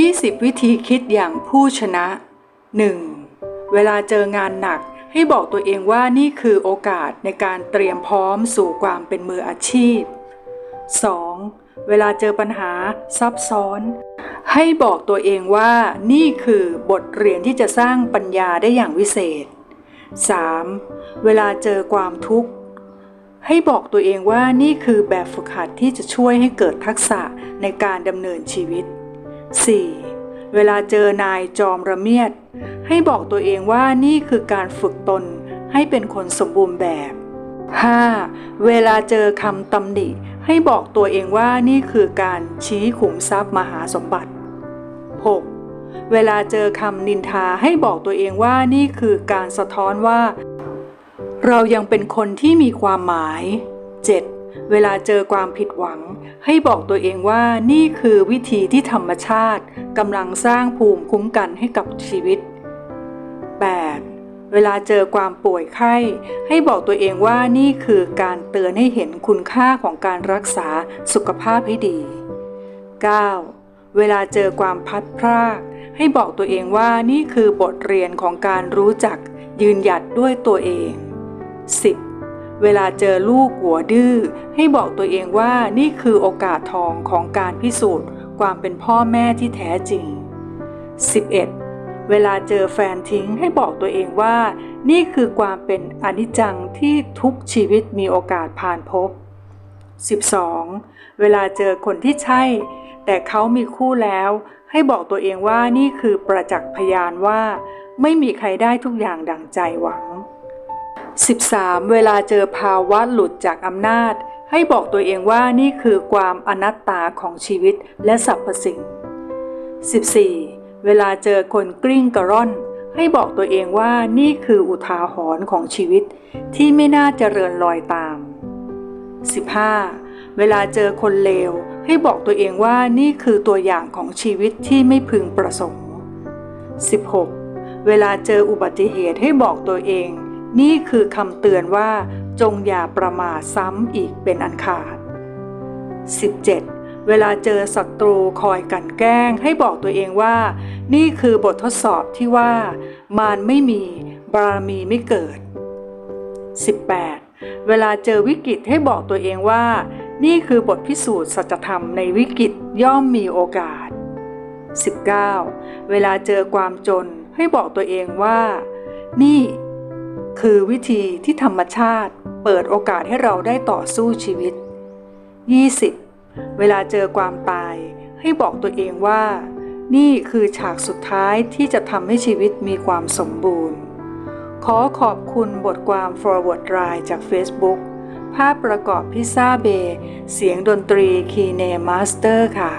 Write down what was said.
20 วิธีคิดอย่างผู้ชนะ 1. เวลาเจองานหนักให้บอกตัวเองว่านี่คือโอกาสในการเตรียมพร้อมสู่ความเป็นมืออาชีพ 2. เวลาเจอปัญหาซับซ้อน ให้บอกตัวเองว่านี่คือบทเรียนที่จะสร้างปัญญาได้อย่างวิเศษ 3. เวลาเจอความทุกข์ ให้บอกตัวเองว่านี่คือแบบฝึกหัดที่จะช่วยให้เกิดทักษะในการดำเนินชีวิต 4. เวลาเจอนายจอมระเมียด ให้บอกตัวเองว่านี่คือการฝึกตนให้เป็นคนสมบูรณ์แบบ 5. เวลาเจอคำตำหนิ ให้บอกตัวเองว่านี่คือการชี้ขุมทรัพย์มหาสมบัติ 6. เวลาเจอคำนินทาให้บอกตัวเองว่านี่คือการสะท้อนว่า เรายังเป็นคนที่มีความหมาย 7. เวลาเจอความผิดหวัง ให้บอกตัวเองว่านี่คือวิธีที่ธรรมชาติกำลังสร้างภูมิคุ้มกันให้กับชีวิต 8. เวลาเจอความป่วยไข้ ให้บอกตัวเองว่านี่คือการเตือนให้เห็นคุณค่าของการรักษาสุขภาพให้ดี 9. เวลาเจอความพัดพราก ให้บอกตัวเองว่านี่คือบทเรียนของการรู้จักยืนหยัดด้วยตัวเอง 10. เวลาเจอลูกหัวดื้อ ให้บอกตัวเองว่านี่คือโอกาสทองของการพิสูจน์ ความเป็นพ่อแม่ที่แท้จริง 11. เวลาเจอแฟนทิ้งให้บอกตัวเองว่า นี่คือความเป็นอนิจจังที่ทุกชีวิตมีโอกาสผ่านพบ 12. เวลาเจอคนที่ใช่ แต่เขามีคู่แล้ว ให้บอกตัวเองว่านี่คือประจักษ์พยานว่า ไม่มีใครได้ทุกอย่างดังใจหวัง 13. เวลาเจอภาวะหลุดจากอำนาจ ให้บอกตัวเองว่านี่คือความอนัตตาของชีวิตและสรรพสิ่ง 14. เวลาเจอคนกลิ้งกระร่อน ให้บอกตัวเองว่านี่คืออุทาหรณ์ของชีวิต ที่ไม่น่าจเจริญรอยตาม 15. เวลาเจอคนเลว ให้บอกตัวเองว่านี่คือตัวอย่างของชีวิตที่ไม่พึงประสงค์ 16. เวลาเจออุบัติเหตุให้บอกตัวเอง นี่คือคำเตือนว่า จงอย่าประมาทซ้ำอีกเป็นอันขาด 17. เวลาเจอศัตรูคอยกันแกล้ง ให้บอกตัวเองว่า นี่คือบททดสอบที่ว่า มารไม่มีบารมีไม่เกิด 18. เวลาเจอวิกฤตให้บอกตัวเองว่า นี่คือบทพิสูจน์สัจธรรมในวิกฤตย่อมมีโอกาส 19. เวลาเจอความจนให้บอกตัวเองว่า นี่ คือวิธีที่ธรรมชาติเปิดโอกาสให้เราได้ต่อสู้ชีวิต 20. เวลาเจอความตาย ให้บอกตัวเองว่า นี่คือฉากสุดท้ายที่จะทำให้ชีวิตมีความสมบูรณ์ ขอขอบคุณบทความ Forward Line จาก Facebook ภาพประกอบพิซซ่าเบย์เสียงดนตรีคีเนมาสเตอร์ค่ะ